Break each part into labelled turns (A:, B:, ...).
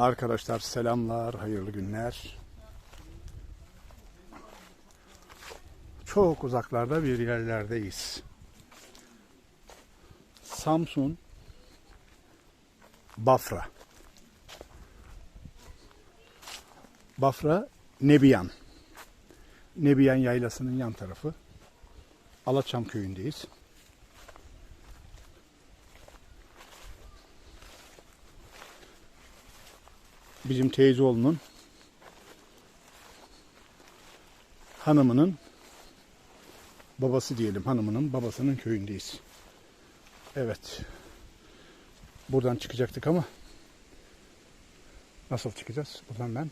A: Arkadaşlar selamlar, hayırlı günler. Çok uzaklarda bir yerlerdeyiz. Samsun, Bafra. Bafra, Nebiyan. Nebiyan Yaylası'nın yan tarafı. Alaçam köyündeyiz. Bizim teyzeoğlunun hanımının babası diyelim hanımının babasının köyündeyiz. Evet. Buradan çıkacaktık ama nasıl çıkacağız? Buradan ben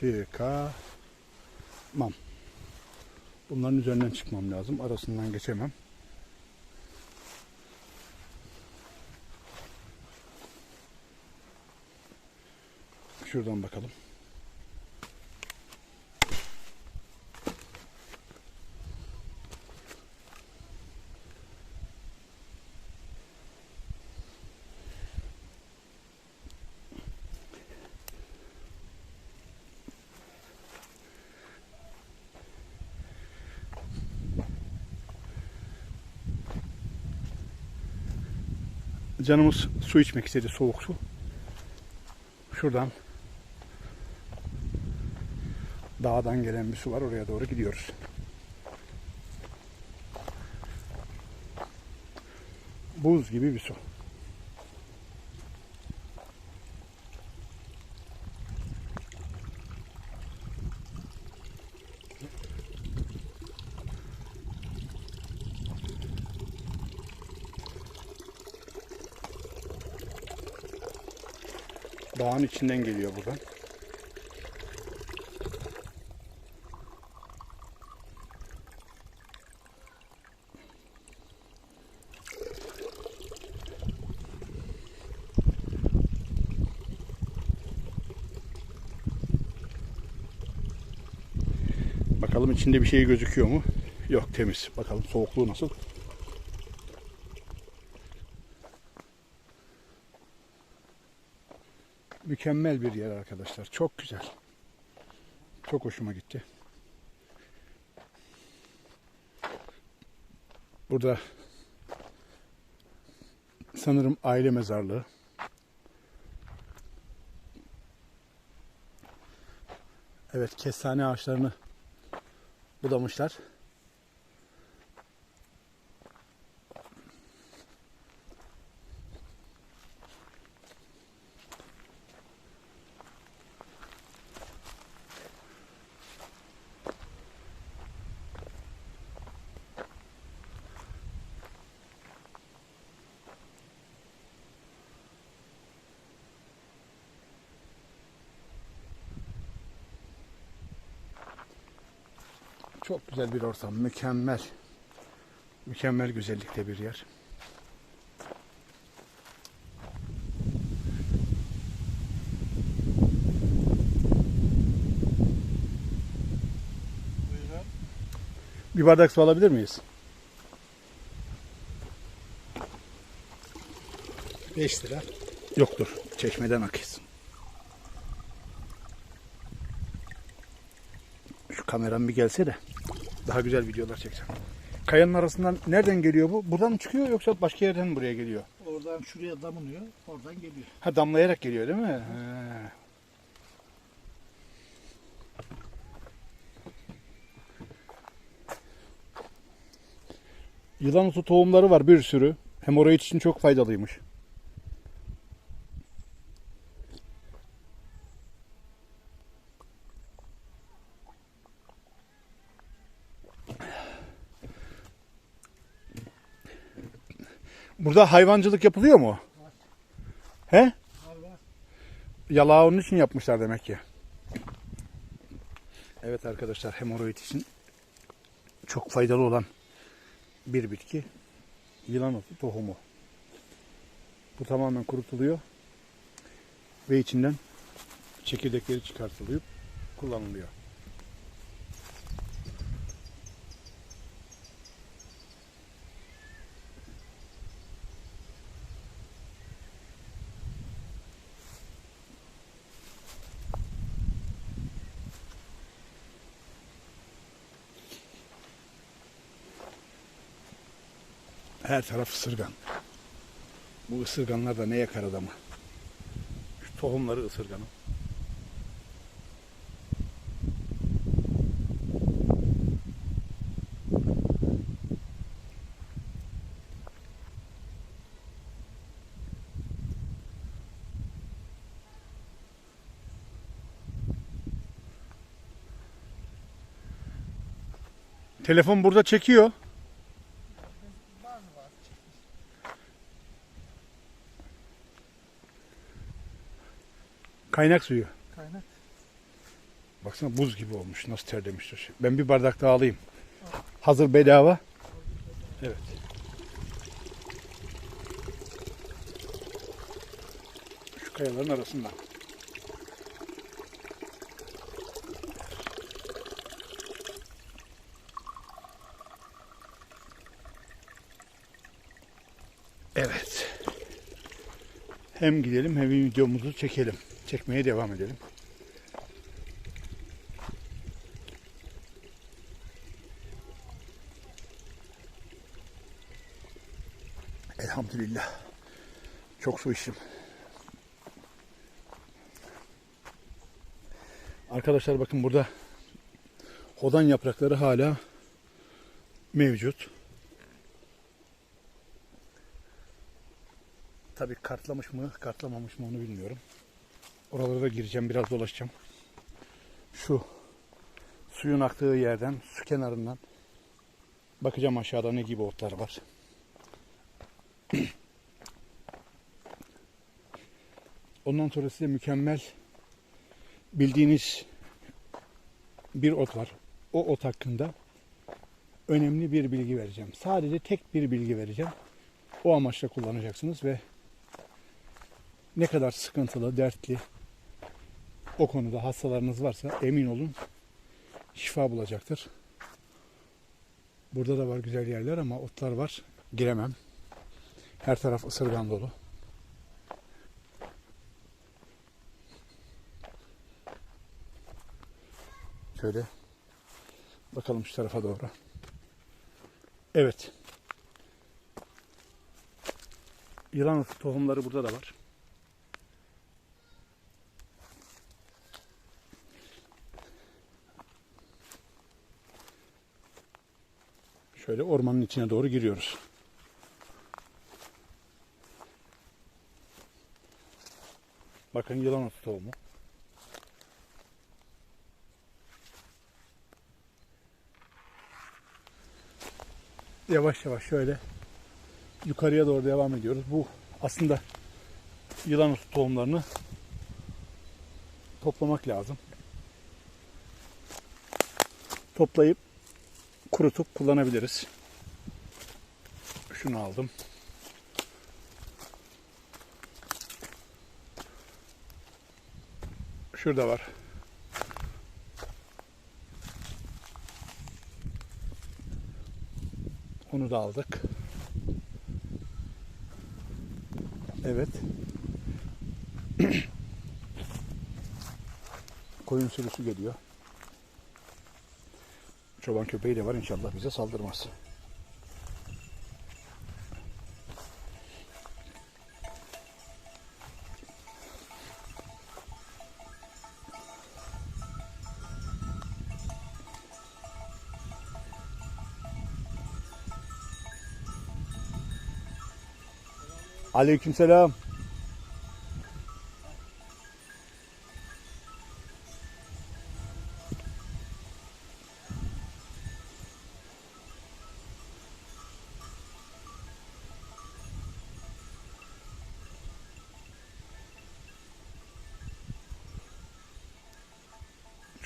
A: çıkamam. Bunların üzerinden çıkmam lazım. Arasından geçemem. Şuradan bakalım. Canımız su içmek istedi, soğuk su. Şuradan dağdan gelen bir su var. Oraya doğru gidiyoruz. Buz gibi bir su. Dağın içinden geliyor buradan. Bakalım içinde bir şey gözüküyor mu? Yok temiz. Bakalım soğukluğu nasıl? Mükemmel bir yer arkadaşlar. Çok güzel. Çok hoşuma gitti. Burada sanırım aile mezarlığı. Evet, kestane ağaçlarını budamışlar. Çok güzel bir ortam, mükemmel. Mükemmel güzellikte bir yer. Bir bardak su alabilir miyiz?
B: 5 lira.
A: Yoktur. Çeşmeden akıyorsun. Şu kameram bir gelse de daha güzel videolar çekeceğim. Kayanın arasından nereden geliyor bu? Buradan mı çıkıyor yoksa başka yerden mi buraya geliyor?
B: Oradan şuraya damınıyor. Oradan geliyor.
A: Ha damlayarak geliyor değil mi? He. Yılan otu tohumları var bir sürü. Hemoroid için çok faydalıymış. Burada hayvancılık yapılıyor mu? He?
B: Var var.
A: Yalağı onun için yapmışlar demek ki. Evet arkadaşlar hemoroid için çok faydalı olan bir bitki yılan otu tohumu. Bu tamamen kurutuluyor ve içinden çekirdekleri çıkartılıyor, kullanılıyor. Her taraf ısırgan. Bu ısırganlar da ne yakar adamı? Şu tohumları ısırganın. Telefon burada çekiyor. Kaynak suyu.
B: Kaynak.
A: Baksana buz gibi olmuş. Nasıl terlemiştir. Ben bir bardak daha alayım. Hazır bedava. Evet. Şu kayaların arasında. Evet. Hem gidelim hem videomuzu çekelim. Çekmeye devam edelim. Elhamdülillah. Çok su içtim. Arkadaşlar bakın burada hodan yaprakları hala mevcut. Tabii kartlamış mı, kartlamamış mı onu bilmiyorum. Oralara da gireceğim, biraz dolaşacağım. Şu suyun aktığı yerden, su kenarından bakacağım aşağıda ne gibi otlar var. Ondan sonra size mükemmel bildiğiniz bir ot var. O ot hakkında önemli bir bilgi vereceğim. Sadece tek bir bilgi vereceğim. O amaçla kullanacaksınız ve ne kadar sıkıntılı, dertli o konuda hastalarınız varsa emin olun şifa bulacaktır. Burada da var güzel yerler ama otlar var. Giremem. Her taraf ısırgan dolu. Şöyle bakalım şu tarafa doğru. Evet. Yılan tohumları burada da var. Şöyle ormanın içine doğru giriyoruz. Bakın yılan otu tohumu. Yavaş yavaş şöyle yukarıya doğru devam ediyoruz. Bu aslında yılan otu tohumlarını toplamak lazım. Toplayıp kurutup kullanabiliriz. Şunu aldım. Şurada var. Onu da aldık. Evet. Koyun sürüsü geliyor. Çoban köpeği de var inşallah bize saldırmaz. Aleykümselam.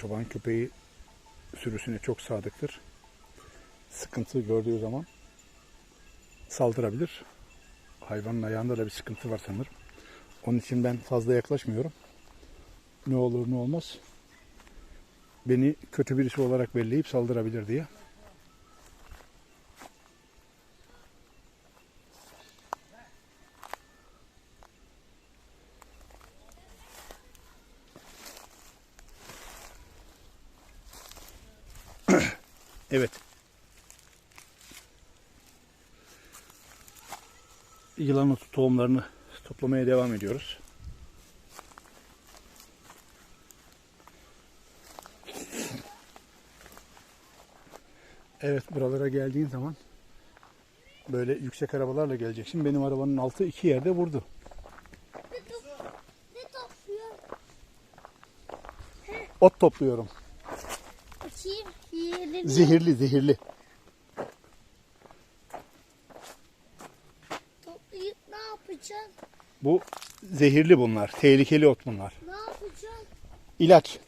A: Çoban köpeği sürüsüne çok sadıktır. Sıkıntı gördüğü zaman saldırabilir. Hayvanın ayağında da bir sıkıntı var sanırım. Onun için ben fazla yaklaşmıyorum. Ne olur ne olmaz. Beni kötü birisi olarak belleyip saldırabilir diye. Evet. yılan otu tohumlarını toplamaya devam ediyoruz. Evet buralara geldiğin zaman böyle yüksek arabalarla geleceksin. Benim arabanın altı iki yerde vurdu. Ot topluyorum.
C: Yerini.
A: Zehirli zehirli.
C: Toplayıp ne yapacaksın?
A: Bu zehirli bunlar. Tehlikeli ot bunlar.
C: Ne yapacaksın?
A: İlaç.